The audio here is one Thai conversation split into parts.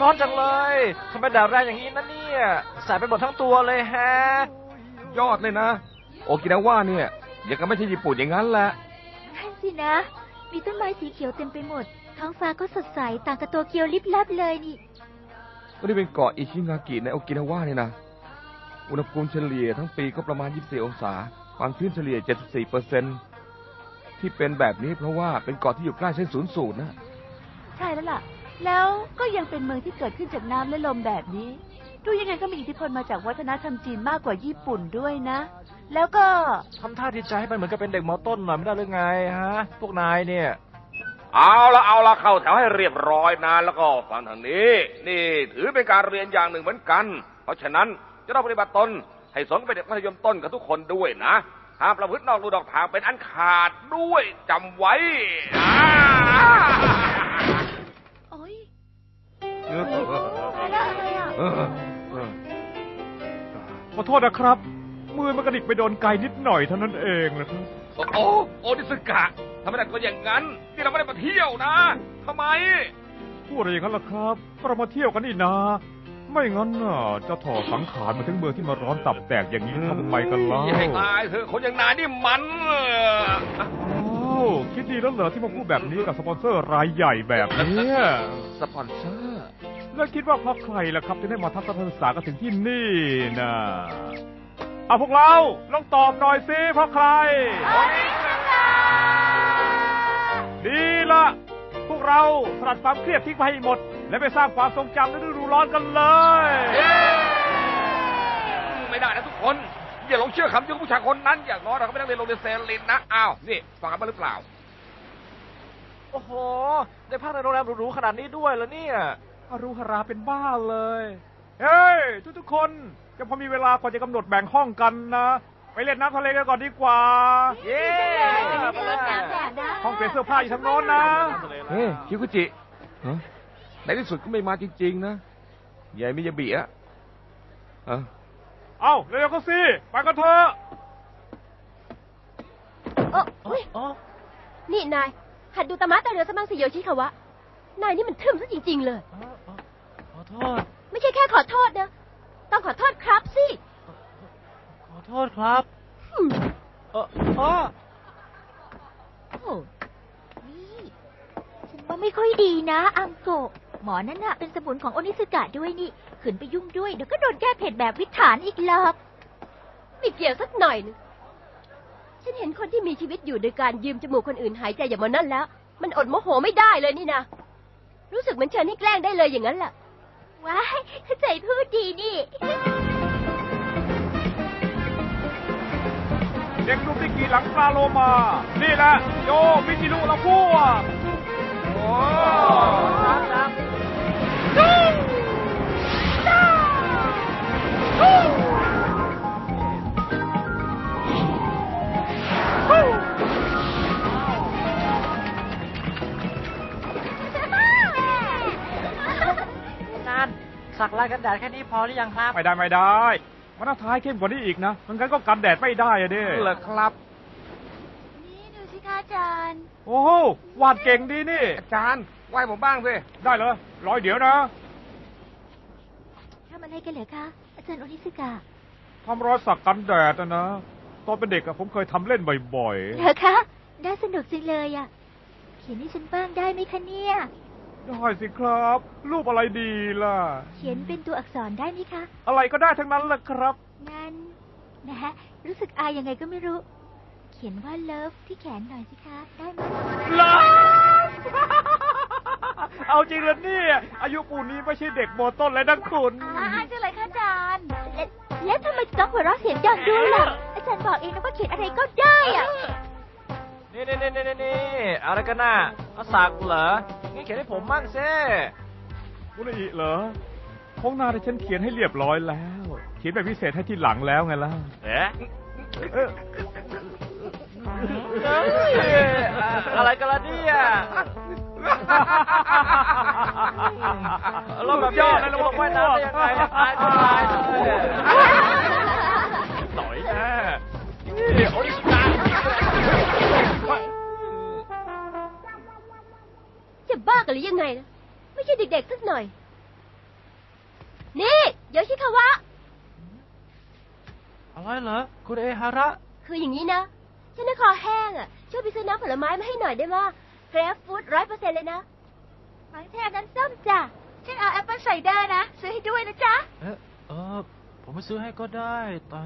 ร้อนจังเลยทำไมแดดแรงอย่างนี้นะเนี่ยแสบไปหมดทั้งตัวเลยแฮะ ยอดเลยนะ โอกินาว่าเนี่ยยังก็ไม่ใช่ญี่ปุ่นอย่างนั้นแหละนั่นสินะ มีต้นไม้สีเขียวเต็มไปหมด ท้องฟ้าก็สดใสต่างกับโตเกียวลิบลับเลยนี่ก็นี่เป็นเกาะอิชิงากิในโอกินาว่าเนี่ยนะ อุณหภูมิเฉลี่ยทั้งปีก็ประมาณ 24 องศา ความชื้นเฉลี่ย 74เปอร์เซ็นที่เป็นแบบนี้เพราะว่าเป็นเกาะที่อยู่ใกล้เส้นศูนย์สูตรนะ ใช่แล้วล่ะ แล้วก็ยังเป็นเมืองที่เกิดขึ้นจากน้ำและลมแบบนี้ ดูยังไงก็มีอิทธิพลมาจากวัฒนธรรมจีนมากกว่าญี่ปุ่นด้วยนะ แล้วก็ทำท่าดีใจให้มันเหมือนกับเป็นเด็กมอต้นหน่อยไม่ได้หรือไงฮะ พวกนายเนี่ย เอาละเอาละเข้าแถวให้เรียบร้อยนะแล้วก็ฟังทางนี้ นี่ถือเป็นการเรียนอย่างหนึ่งเหมือนกัน เพราะฉะนั้นจะต้องปฏิบัติตนให้สมเป็นเด็กมัธยมต้นกับทุกคนด้วยนะห้ามประพฤตินอกลู่นอกทางเป็นอันขาดด้วยจำไว้ ขอโทษนะครับ มือมันกระดิกไปโดนไกลนิดหน่อยเท่านั้นเองนะครับโอ้โอ้โอนิสกะทำไมได้ก็อย่างนั้นนี่เราไม่ได้มาเที่ยวนะทำไม พูดอะไรอย่างนั้นล่ะครับก็เรามาเที่ยวกันนี่นา ไม่งั้นน่ะจะถอดสังขารมาถึงเมืองที่มาร้อนตับแตกอย่างนี้ทำไมกันเล่าอย่าให้ตายเถอะคนอย่างนายนี่มันเอออ้าวคิดดีแล้วเหรอที่มาพูดแบบนี้กับสปอนเซอร์รายใหญ่แบบเนี้ย สปอนเซอร์ แล้วคิดว่าเพราะใครล่ะครับที่ได้มาทัศนศึกษากันถึงที่นี่นะเอาพวกเราลองตอบหน่อยสิเพราะใคร ดีละพวกเราสลัดความเครียดทิ้งไปให้หมด และไปสร้างความทรงจำในฤดูร้อนกันเลย ไม่ได้นะทุกคน อย่าหลงเชื่อคำยุ่งผู้ชายคนนั้น อย่างน้อยเราก็ไม่ต้องเรียนโรงเรียนเซรินนะอ้าวนี่ฟังกันมาหรือเปล่า โอ้โห ได้พักในโรงแรมหรูๆขนาดนี้ด้วยแล้วเนี่ย ฮารุฮาราเป็นบ้าเลย เฮ้ย ทุกๆคนจะพอมีเวลาก่อนจะกำหนดแบ่งห้องกันนะ ไปเล่นน้ำทะเลกันก่อนดีกว่า เย้ไปเล่นน้ำแบบนะห้องเปลี่ยนเสื้อผ้าอยู่ทางโน้นนะ เฮ้ยคิคุจิฮะในที่สุดก็ไม่มาจริงๆนะยายมิยาบิอะเออเอาเร็วๆก็สิ ไปกันเถอะเอออุ๊ยอ๋อนี่นาย หัดดูตามะตาเรือสมังสิโยชิคาวะ นายนี่มันทึมซะจริง ๆ เลยอ๋ออ๋อขอ โทษ ไม่ใช่แค่ขอโทษนะ ต้องขอโทษครับสิ ขอโทษครับอืมเอออ๋อโอ้นี่ฉันว่าไม่ค่อยดีนะ อังโกะหมอนั่นน่ะเป็นสมุนของโอนิสกะด้วยนี่ขืนไปยุ่งด้วยเดี๋ยวก็โดนแก้เผ็ดแบบวิถานอีกหรอก ไม่เกี่ยวสักหน่อยหนึงฉันเห็นคนที่มีชีวิตอยู่โดยการยืมจมูกคนอื่นหายใจอย่างมันนั่นแล้ว มันอดโมโหไม่ได้เลยนี่นะ รู้สึกเหมือนเชิญให้แกล้งได้เลยอย่างนั้นแหละ ว้ายเข้าใจพูดดีนี่ เด็กลูกที่กี่หลังปลาโลมา นี่แหละโยมิจิรุละพวกโอ้ครับครับ สักลายกันแดดแค่นี้พอหรือยังครับไม่ได้ไม่ได้ มันต้องท้ายเข้มกว่านี้อีกนะมันงั้นก็กันแดดไม่ได้อะเด้เหรอครับ นี่ดูสิคะอาจารย์ โอ้โหวาดเก่งดีนี่ อาจารย์ไหว้ผมบ้างสิได้เลยร้อยเดี๋ยวนะทำอะไรกันเหรอคะอาจารย์โอนิสกะทำรอยสักกันแดดนะนะตอนเป็นเด็กอะผมเคยทำเล่นบ่อยเหรอคะได้สนุกจังเลยอะเขียนให้ฉันบ้างได้ไหมคะเนี่ยๆ ได้สิครับ รูปอะไรดีล่ะ เขียนเป็นตัวอักษรได้ไหมคะ อะไรก็ได้ทั้งนั้นแหละครับ งั้น นะฮะ รู้สึกอายยังไงก็ไม่รู้ เขียนว่าเลิฟที่แขนหน่อยสิคะ ได้ไหมลาเอาจริงแล้วเนี่ย อายุปูนนี้ไม่ใช่เด็กโมต้นเลยนะคุณอ่านจังเลยค่ะอาจารย์แล้วแล้วทำไมจะต้องหัวเราะเสียงดังด้วยล่ะ อาจารย์บอกเองนะว่าเขียนอะไรก็ได้อะ นี่นี่นี่นี่นี่อะไรกันน่ะเอาสักเหรองั้นเขียนให้ผมมั่งซิกุลอิเหรอของนาที่ฉันเขียนให้เรียบร้อยแล้ว เขียนแบบพิเศษให้ที่หลังแล้วไงล่ะเอ๊ะเอ้ยเอ้ยอะไรกันล่ะเนี่ยเราแบบยอดเลยเราลงว่ายน้ำได้ยังไงตายก็ตายเลยต่อยแน่นี่โอริสกา จะบ้ากันหรือยังไงนะไม่ใช่เด็กๆสักหน่อยโยชิคาวะ อะไรเหรอ คุณเอฮาระ คืออย่างนี้นะฉันน่ะคอแห้งอะ ช่วยไปซื้อน้ำผลไม้มาให้หน่อยได้ไหมเกรฟฟูดร้อยเปอร์เซ็นต์เลยนะของแท้นั้นส้มจ้ะฉันเอาแอปเปิลไซเดอร์นะ ซื้อให้ด้วยนะจ๊ะ เอ๊ะเออผมไปซื้อให้ก็ได้แต่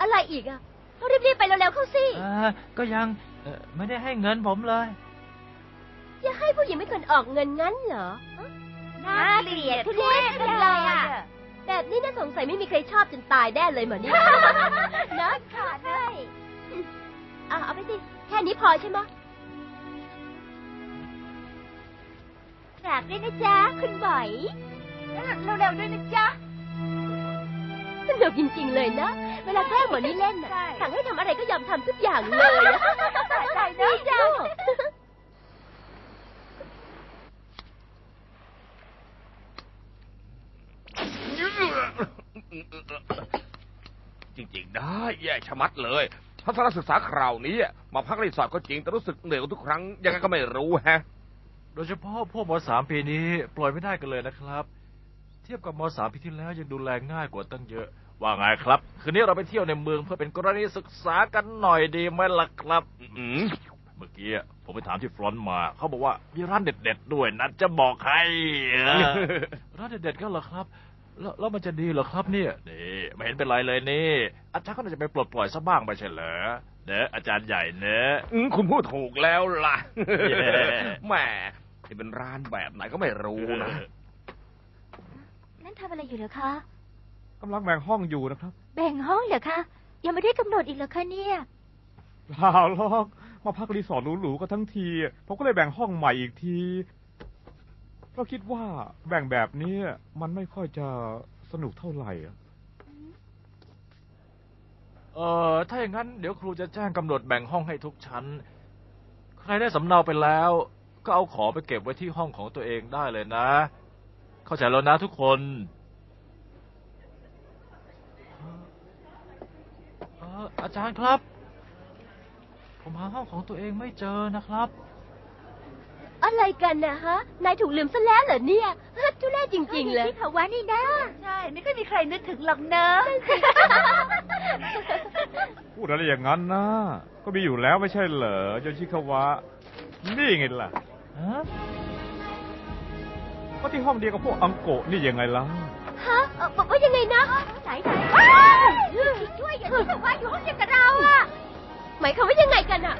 อะไรอีกอะ ต้องรีบๆไปเร็วๆเข้าสิ เออก็ยังเอ่อไม่ได้ให้เงินผมเลย จะให้ผู้หญิงเป็นคนออกเงินงั้นเหรอ น่าเกลียดทุเรศจังเลยอะแบบนี้น่าสงสัยไม่มีใครชอบจนตายแน่เลยเหมือนนี่ นะขาดเลยอะเอาไปสิ แค่นี้พอใช่ไหมะฝากด้วยนะจ๊ะ คุณบอย เร็วๆด้วยนะจ๊ะ สนุกจริง ๆ เลยนะ เวลาแกล้งหมอนี่เล่นน่ะใช่ สั่งให้ทำอะไรก็ยอมทำทุกอย่างเลยอะสะใจนะนี่จ้ะจริงๆได้แย่ชะมัดเลยทัศนศึกษาคราวนี้มาพักรีสอร์ทก็จริง แต่รู้สึกเหนื่อยกว่าทุกครั้ง ยังไงก็ไม่รู้แฮะ โดยเฉพาะพวกมสามปีนี้ปล่อยไม่ได้กันเลยนะครับ เทียบกับมสามปีที่แล้วยังดูแลง่ายกว่าตั้งเยอะ ว่าไงครับ คืนนี้เราไปเที่ยวในเมืองเพื่อเป็นกรณีศึกษากันหน่อยดีไหมล่ะครับ อืมเมื่อกี้ผมไปถามที่ฟรอนต์มา เขาบอกว่ามีร้านเด็ดๆด้วยนะจะบอกให้เออร้านเด็ดๆก็เหรอครับ แล้วแล้วมันจะดีเหรอครับเนี่ยนี่ไม่เห็นเป็นไรเลยนี่ อาจารย์ก็น่าจะไปปลดปล่อยซะบ้างไม่ใช่เหรอเนอะอาจารย์ใหญ่เนอะอืมคุณพูดถูกแล้วล่ะเย้แหมนี่เป็นร้านแบบไหนก็ไม่รู้นะนั่น ทำอะไรอยู่เหรอคะกำลังแบ่งห้องอยู่นะครับแบ่งห้องเหรอคะยังไม่ได้กำหนดอีกเหรอคะเนี่ยเปล่าหรอกมาพักรีสอร์ทหรูๆกันทั้งทีผมก็เลยแบ่งห้องใหม่อีกทีเพราะคิดว่าแบ่งแบบนี้มันไม่ค่อยจะสนุกเท่าไหร่อะเออถ้าอย่างนั้นเดี๋ยวครูจะแจ้งกำหนดแบ่งห้องให้ทุกชั้น ใครได้สำเนาไปแล้ว ก็เอาของไปเก็บไว้ที่ห้องของตัวเองได้เลยนะ เข้าใจแล้วนะทุกคนเอออาจารย์ครับ ผมหาห้องของตัวเองไม่เจอนะครับ อะไรกันนะฮะ นายถูกลืมซะแล้วเหรอเนี่ยฮะทุเรศจริงๆ เลยที่เขาว่านี่นะใช่ ไม่ค่อยมีใครนึกถึงหรอกเนอะพูดอะไรอย่างนั้นนะ ก็มีอยู่แล้วไม่ใช่เหรอโยชิคาวะ นี่ไงล่ะ ฮะ ก็ที่ห้องเดียวกับพวกอังโกะนี่ยังไงล่ะ ฮะเอ่อบอกว่ายังไงนะ ไหนไหนว้าวช่วยอย่าที่เขาว่าอยู่ห้องเดียวกับเราอะหมายความว่ายังไงกันอะ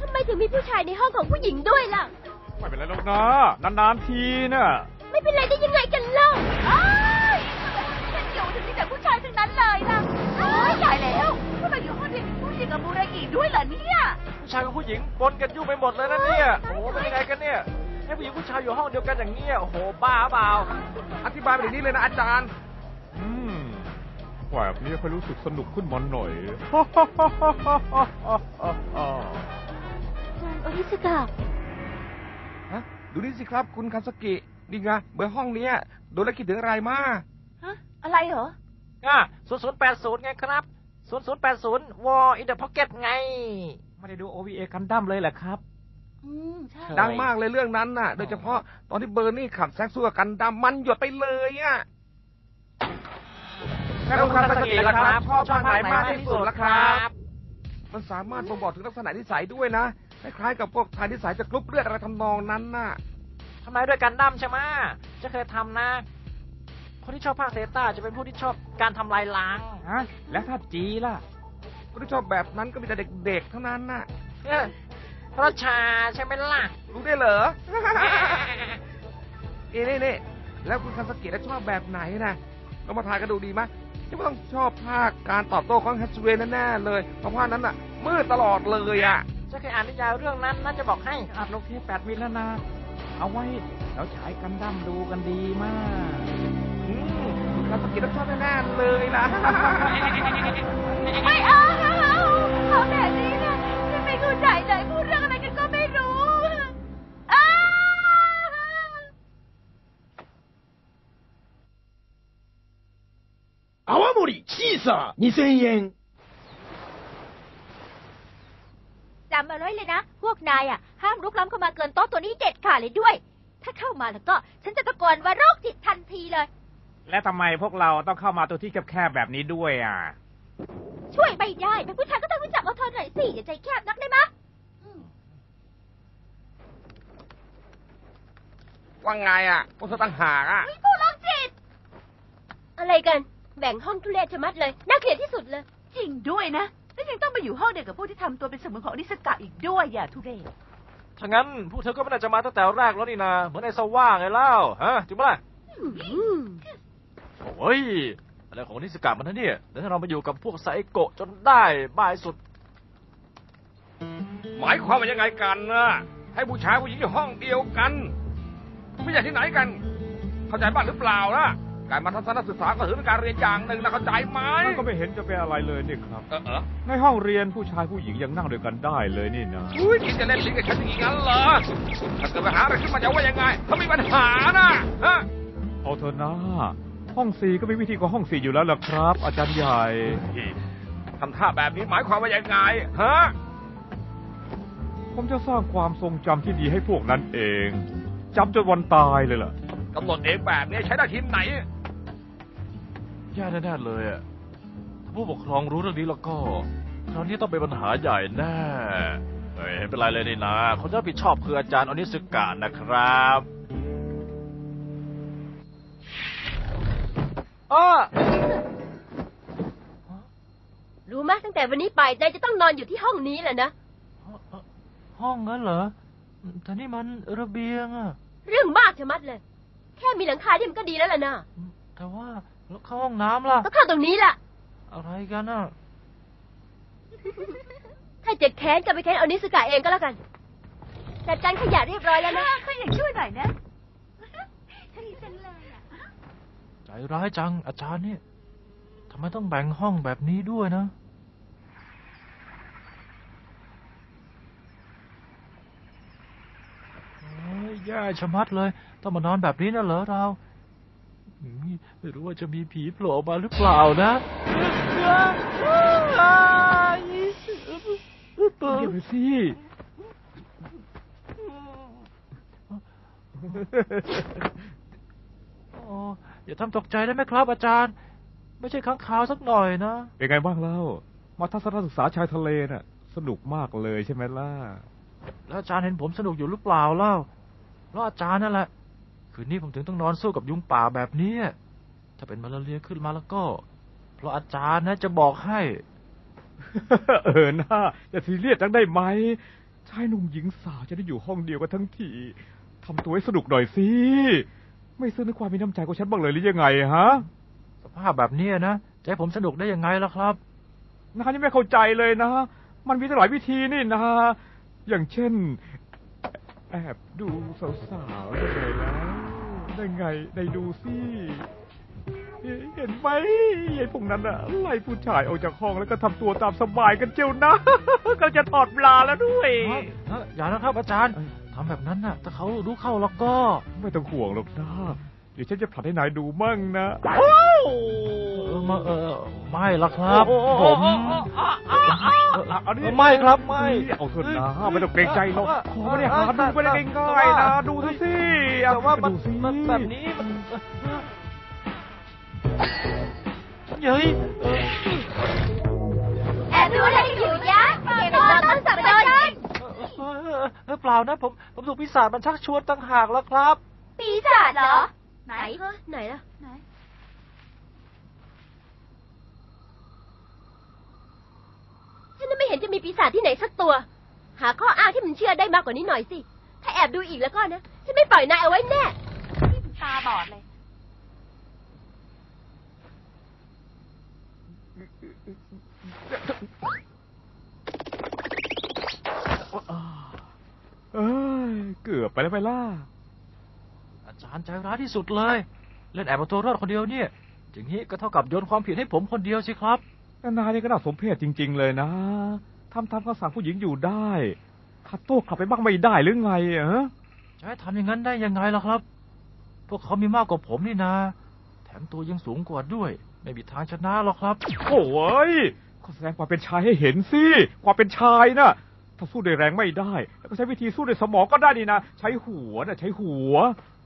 ทำไมถึงมีผู้ชายในห้องของผู้หญิงด้วยล่ะ ไม่เป็นไรหรอกนะ นานๆทีน่ะ ไม่เป็นไรได้ยังไงกันเล่าอ้ายฉันอยู่ถึงมีแต่ผู้ชายทั้งนั้นเลยนะโอ้ยตายแล้วพวกเราอยู่ห้องเดียวกับผู้หญิงกับมูรากิด้วยเหรอเนี่ย ผู้ชายกับผู้หญิงปนกันยุ่งไปหมดเลยนะเนี่ย โอ้โหเป็นยังไงกันเนี่ย ให้ผู้หญิงผู้ชายอยู่ห้องเดียวกันอย่างเงี้ยโอ้โหบ้าเปล่าอธิบายไปอย่างนี้เลยนะอาจารย์ อืมแบบนี้ค่อยรู้สึกสนุกขึ้นมาหน่อย คุณโอริสกะฮะ ดูนี่สิครับคุณคาสกินี่ไงเบอร์ห้องเนี้ยดูแล้วคิดถึงอะไรมาฮะ อะไรเหรออะศูนย์ศูนย์แปดศูนย์ไงครับศูนย์ศูนย์แปดศูนย์วออินเดอะพ็อกเก็ตไง ไม่ได้ดู OVA กันดั้มเลยแหละครับ อืมใช่ ดังมากเลยเรื่องนั้นน่ะ โดยเฉพาะตอนที่เบอร์นี่ขับแซกซัวกันดำมันหยดไปเลยอะแล้วคุณคาสกิล่ะครับชอบภาคไหนมากที่สุดล่ะครับ มันสามารถบ่งบอกถึงลักษณะนิสัยด้วยนะคล้ายๆกับพวกทายนิสัยจะกรุ๊ปเลือดอะไรทำนองนั้นน่ะทำไมด้วยกันดั้มใช่ไหมจะเคยทำนะ คนที่ชอบภาคเซต้าจะเป็นผู้ที่ชอบการทำลายล้างฮะแล้วถ้าจีล่ะคนที่ชอบแบบนั้นก็มีแต่เด็กๆเท่านั้นน่ะ เออพระชาใช่ไหมล่ะ รู้ได้เหรอ เอ้นี่นี่แล้วคุณคาสกิแล้วชอบแบบไหนนะเรามาทายกันดูดีไหมที่ว่าต้องชอบภาคการตอบโต้ของแฮชเวย์แน่ๆเลยเพราะว่านั้นน่ะมืดตลอดเลยอะจะเคยอ่านนิยายเรื่องนั้นน่าจะบอกให้อัดลงที่แปดมิลแล้วนะเอาไว้แล้วฉายกันดั้มดูกันดีมากอืมคุณคาสกิต้องชอบแน่ๆเลยล่ะ ไม่เอาเขาแบบนี้ ใจเลยพูดเรื่องอะไรกันก็ไม่รู้อ้า 泡盛シーサー2000円 จำเอาไว้เลยนะ พวกนายอ่ะ ห้ามลุกล้ำเข้ามาเกินโต๊ะตัวนี้เด็ดขาดเลยด้วย ถ้าเข้ามาแล้วก็ ฉันจะตะโกนว่าโรคจิตทันทีเลย และทำไมพวกเราต้องเข้ามาตัวที่แคบๆแบบนี้ด้วยอ่ะ ช่วยไม่ได้เป็นผู้ชายก็ต้องรู้จักเอาเธอหน่อยสิอย่าใจแคบนักได้ไหมะว่าไงอะพวกเธอตั้งหากอะผู้ลองจิต อะไรกัน แบ่งห้องทุเรศชะมัดเลย น่าเกลียดที่สุดเลย จริงด้วยนะ แล้วยังต้องมาอยู่ห้องเดียวกับพวกที่ทำตัวเป็นเสมือนของอนิสกะอีกด้วยอย่าทุเรศถ้างั้นพวกเธอก็ไม่น่าจะมาตั้งแต่แรกแล้วนี่นาเหมือนไอ้สว่าไงเล่าฮะจริงปะล่ะอืมโอ้ย อะไรของนิสกามันนะเนี่ยแล้วถ้าเรามาอยู่กับพวกไซโกะจนได้บ้ายสุด หมายความว่ายังไงกันนะให้ผู้ชายผู้หญิงอยู่ห้องเดียวกัน ไม่ใช่ที่ไหนกัน เข้าใจบ้างหรือเปล่านะการมาทัศนศึกษาก็ถือเป็นการเรียนอย่างหนึ่งนะเข้าใจไหมมันก็ไม่เห็นจะเป็นอะไรเลยนี่ครับ เออเออในห้องเรียนผู้ชายผู้หญิงยังนั่งด้วยกันได้เลยนี่นะอุ้ยคิดจะเล่นลิ้นกับฉันอย่างนั้นเหรอถ้าเกิดปัญหาอะไรขึ้นมาจะว่ายังไงถ้ามีปัญหานะฮะเอาเถอะนะ ห้องสี่ก็มีวิธีกว่าห้องสี่อยู่แล้วล่ะครับ อาจารย์ใหญ่ ทำท่าแบบนี้หมายความว่ายังไงฮะผมจะสร้างความทรงจำที่ดีให้พวกนั้นเองจำจนวันตายเลยล่ะกำหนดเองแบบนี้ใช้ได้ทีมไหนแย่แน่ๆเลยอะถ้าผู้ปกครองรู้เรื่องนี้แล้วก็คราวนี้ต้องเป็นปัญหาใหญ่แน่เฮ้ยไม่เป็นไรเลยนี่นะคนที่รับผิดชอบคืออาจารย์อนิสกะนะครับ อ้อรู้ไหมตั้งแต่วันนี้ไปนายจะต้องนอนอยู่ที่ห้องนี้แหละนะ ห้องนั้นเหรอ แต่นี่มันระเบียงอะเรื่องมากชะมัดเลย แค่มีหลังคาที่มันก็ดีแล้วล่ะนะแต่ว่าแล้วเข้าห้องน้ำล่ะ ก็เข้าตรงนี้ล่ะ อะไรกันอะถ้าเจ็ดแค้นก็ไปแค้นเอานิสกะเองก็แล้วกัน จัดการขยะเรียบร้อยแล้วนะก็อยากช่วยหน่อยนะฉันดีจังเลยอะ ใจ ร้ายจัง อาจารย์เนี่ยทำไมต้องแบ่งห้องแบบนี้ด้วยนะยแย่ชะมัดเลย ต้องมานอนแบบนี้นะเหรอเรา ไม่รู้ว่าจะมีผีโผล่ออกมาหรือเปล่านะเดี๋ยวสิ อ้อย่าทำตกใจได้ไหมครับ อาจารย์ ไม่ใช่ค้างคาวสักหน่อยนะ เป็นไงบ้างเล่า มาทัศนศึกษาชายทะเลน่ะ สนุกมากเลยใช่ไหมล่ะ แล้วอาจารย์เห็นผมสนุกอยู่หรือเปล่าเล่าเพราะอาจารย์นั่นแหละ คืนนี้ผมถึงต้องนอนสู้กับยุงป่าแบบนี้ ถ้าเป็นมาลาเรียขึ้นมาแล้วก็ เพราะอาจารย์นะจะบอกให้ เออนะอย่าซีเรียสจังได้ไหม ชายหนุ่มหญิงสาวจะได้อยู่ห้องเดียวกันทั้งทีทำตัวให้สนุกหน่อยสิ ไม่ซื้อในความมีน้ำใจของฉันบ้างเลยหรือยังไงฮะ สภาพแบบนี้นะจะให้ผมสนุกได้ยังไงล่ะครับนะยังไม่เข้าใจเลยนะมันมีตั้งหลายวิธีนี่นะอย่างเช่น แอบดูสาวๆได้ไงแล้วได้ไงได้ดูสิเห็นไหมไอ้พวกนั้นอะไล่ผู้ชายออกจากห้องแล้วก็ทำตัวตามสบายกันเจียวนะก็จะถอดปลาแล้วด้วยเอ้ยเอ้ยอย่านะครับอาจารย์ ทำแบบนั้นน่ะ ถ้าเขารู้เข้าแล้วก็ ไม่ต้องห่วงหรอกนะ เดี๋ยวฉันจะผลัดให้นายดูมั่งนะเออมาเออไม่ละครับ ผมไม่ครับไม่เอาเถอะนะไม่ต้องเกรงใจหรอกขอไม่ได้หาดูไม่ได้ง่ายๆนะ ดูเถอะสิแต่ว่ามันดูสิมันแบบนี้มันเฮ้ยเออแอบดูอะไรกันอยู่ยะเก็บตัวต้นสับปะรด เออเปล่านะผมผมถูกปีศาจมันชักชวนต่างหากแล้วครับ ปีศาจเหรอ ไหน ไหนล่ะไหน ฉันน่ะไม่เห็นจะมีปีศาจที่ไหนสักตัว หาข้ออ้างที่มันเชื่อได้มากกว่านี้หน่อยสิ ถ้าแอบดูอีกแล้วก็นะ ฉันไม่ปล่อยนายเอาไว้แน่นี่ตาบอดเลย เอ้ ยเกือบไปแล้วไปล่ะอาจารย์ใจร้ายที่สุดเลย เล่นแอบเอาตัวรอดคนเดียวเนี่ยอย่างนี้ก็เท่ากับโยนความผิดให้ผมคนเดียวสิครับแต่นายนี่ก็น่าสมเพชจริง ๆ เลยนะทำตามคำสั่งผู้หญิงอยู่ได้ขัดโต้กลับไปบ้างไม่ได้หรือไงอะฮะจะให้ทำอย่างนั้นได้ยังไงล่ะครับ พวกเขามีมากกว่าผมนี่นาแถมตัวยังสูงกว่าด้วย ไม่มีทางชนะหรอกครับ โอ้ยก็แสดงความเป็นชายให้เห็นสิ ความเป็นชายนะ ถ้าสู้ด้วยแรงไม่ได้แล้วก็ใช้วิธีสู้ด้วยสมองก็ได้นี่นะ ใช้หัวนะใช้หัว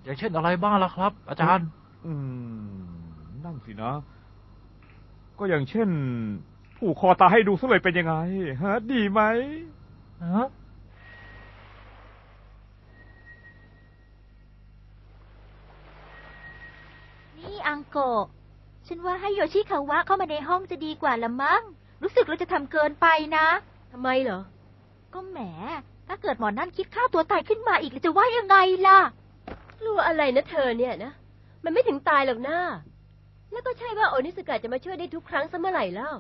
อย่างเช่นอะไรบ้างล่ะครับ อาจารย์ อืม นั่นสินะ ก็อย่างเช่น ผูกคอตายให้ดูสักเลยเป็นยังไง ฮะ ดีไหมฮะนี่อังโกะฉันว่าให้โยชิคาวะเข้ามาในห้องจะดีกว่าละมั้ง รู้สึกเราจะทำเกินไปนะ ทำไมเหรอ ก็แหม ถ้าเกิดหมอนั่นคิดฆ่าตัวตายขึ้นมาอีกเราจะว่ายังไงล่ะ กลัวอะไรนะเธอเนี่ยนะ มันไม่ถึงตายหรอกนะ แล้วก็ใช่ว่าโอนิสกะจะมาช่วยได้ทุกครั้งซะเมื่อไหร่แล้ว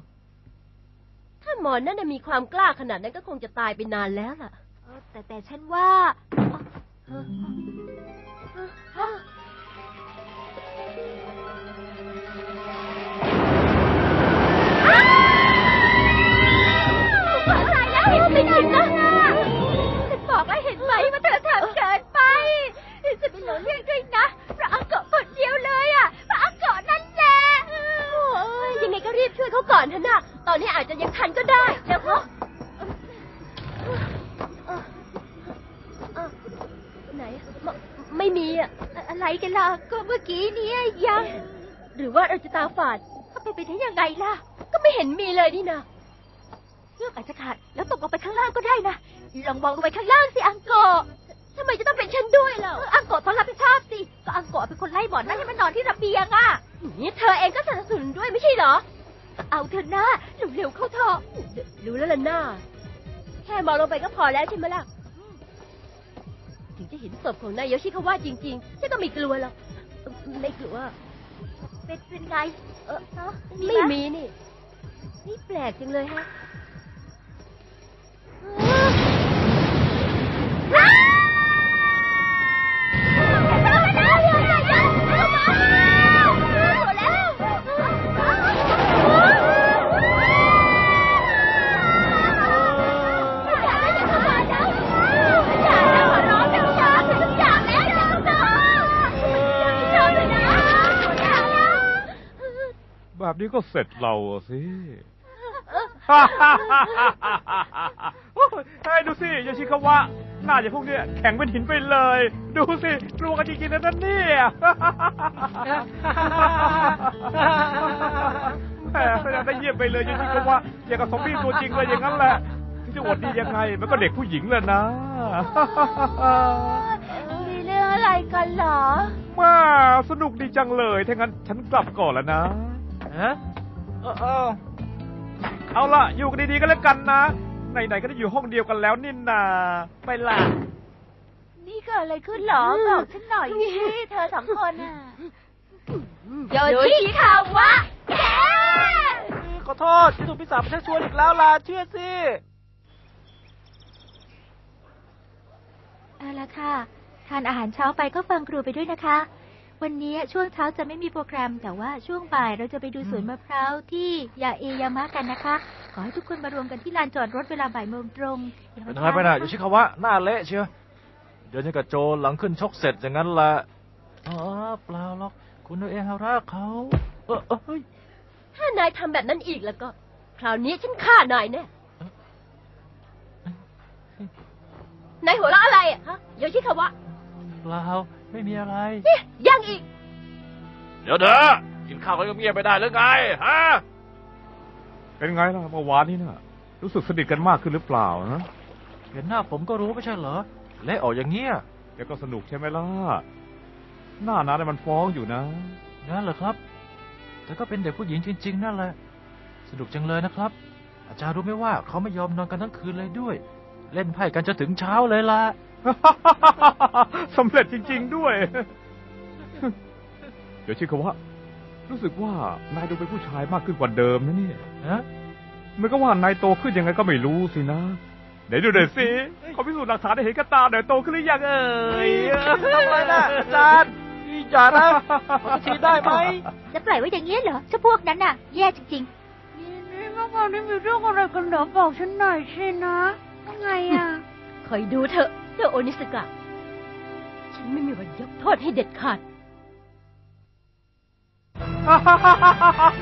ถ้าหมอนั่นนะมีความกล้าขนาดนั้นก็คงจะตายไปนานแล้วล่ะเออแต่แต่ฉันว่า ไปได้ยังไงล่ะ ก็ไม่เห็นมีเลยนี่นะเชือกอาจจะขาดแล้วตกลงไปข้างล่างก็ได้นะ ลองมองลงไปข้างล่างสิอังโกะทำไมจะต้องเป็นฉันด้วยล่ะเอออังโกะต้องรับผิดชอบสิ ก็อังโกะเป็นคนไล่หมอนนั่นให้มันนอนที่ระเบียงอะนี่เธอเองก็สนับสนุนด้วยไม่ใช่เหรอ เอาเถอะนะเร็วๆเข้าเถอะรู้แล้วล่ะหน้า แค่มองลงไปก็พอแล้วใช่ไหมล่ะ ถึงจะเห็นศพของนายโยชิคาวะจริงๆฉันก็ไม่กลัวหรอกเอ่อไม่กลัว เป็นเป็นไงเออเนาะไม่มีนี่ นี่แปลกจังเลยฮะแบบ นี้ก็เสร็จเราอะสิให้ดูสิโยชิคาวะ หน้าอย่างพวกเนี้ยแข็งเป็นหินไปเลย ดูสิกลัวกันจริงๆนะนั่นเนี่ย แหมไม่ได้เยี่ยมไปเลยโยชิคาวะอย่างกับซอมบี้ตัวจริงเลยอย่างนั้นแหละถึงจะอวดดียังไง มันก็เด็กผู้หญิงแหละนะ มีเรื่องอะไรกันเหรอ มาสนุกดีจังเลย ถ้างั้นฉันกลับก่อนแล้วนะ ฮะเออเออเอาล่ะ อยู่กันดีๆกันแล้วกันนะไหนๆก็ได้อยู่ห้องเดียวกันแล้วนี่นาไปล่ะ นี่เกิดอะไรขึ้นเหรอ บอกฉันหน่อยสิเธอสองคนน่ะโยชิคาวะขอโทษที่ถูกพี่สาวไปชักชวนอีกแล้วล่ะเชื่อสิเอาละค่ะ ทานอาหารเช้าไปก็ฟังครูไปด้วยนะคะ วันนี้ช่วงเช้าจะไม่มีโปรแกรม แต่ว่าช่วงบ่ายเราจะไปดูสวนมะพร้าวที่ยาเอยามะกันนะคะ ขอให้ทุกคนมารวมกันที่ลานจอดรถเวลาบ่ายโมงตรงอย่าเป็นมาไงไปนะช้าโยชิคาวะหน้าเละเชียวเดินยังกับโจรหลังขึ้นชกเสร็จอย่างนั้นแหละอ๋อเปล่าหรอก คุณโนเอฮาระเขาเออเออเฮ้ยถ้านายทำแบบนั้นอีกแล้วก็ คราวนี้ฉันฆ่านายแน่นายหัวเราะอะไรอะฮะโยชิคาวะ เปล่าไม่มีอะไรนี่ยังอีก เดี๋ยวเด้อกินข้าวกันเงียบๆไปได้หรือไงฮะเป็นไงล่ะเมื่อวานนี้น่ะ รู้สึกสนิทกันมากขึ้นหรือเปล่านะเห็นหน้าผมก็รู้ไม่ใช่เหรอเละออกอย่างเงี้ยแต่ก็สนุกใช่ไหมล่ะ หน้านั้นมันฟ้องอยู่นะ งั้นเหรอครับ แต่ก็เป็นเด็กผู้หญิงจริง ๆ นั่นแหละ สนุกจังเลยนะครับ อาจารย์รู้ไหมว่าเขาไม่ยอมนอนกันทั้งคืนเลยด้วย เล่นไพ่กันจนถึงเช้าเลยล่ะ สำเร็จจริง ๆ ด้วย เดี๋ยวชื่อคำว่ารู้สึกว่านายดูเป็นผู้ชายมากขึ้นกว่าเดิมนะเนี่ยฮะมันก็ว่านายโตขึ้นยังไงก็ไม่รู้สินะไหนดูหน่อยสิขอพิสูจน์หลักฐานให้เห็นกับตาหน่อยโตขึ้นหรือยังเอ่ยทำอะไรนะอาจารย์อย่านะขอทีได้ไหมจะปล่อยไว้อย่างเงี้ยเหรอเจ้าพวกนั้นน่ะ แย่จริงนี่นี่เมื่อวานนี้มีเรื่องอะไรกันเหรอบอกฉันหน่อยสินะยังไงอะคอยดูเถอะ เจ้าโอนิสกะ ฉันไม่มีวันยกโทษให้เด็ดขาด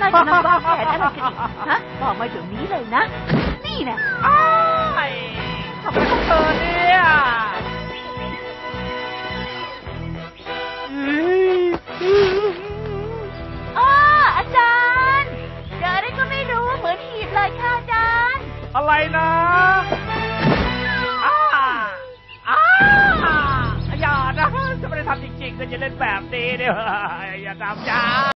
น่าจะนำวางแผนอะไรกันฮะบอกมาเดี๋ยวนี้เลยนะ นี่นะอ้ทำไมเธอเนี่ยอ้ออาจารย์ เจออะไรก็ไม่รู้เหมือนหีบเลยค่ะอาจารย์ อะไรนะ จะไม่ได้ทำจะเล่นแบบนี้เนี่ยอย่าทำจ้า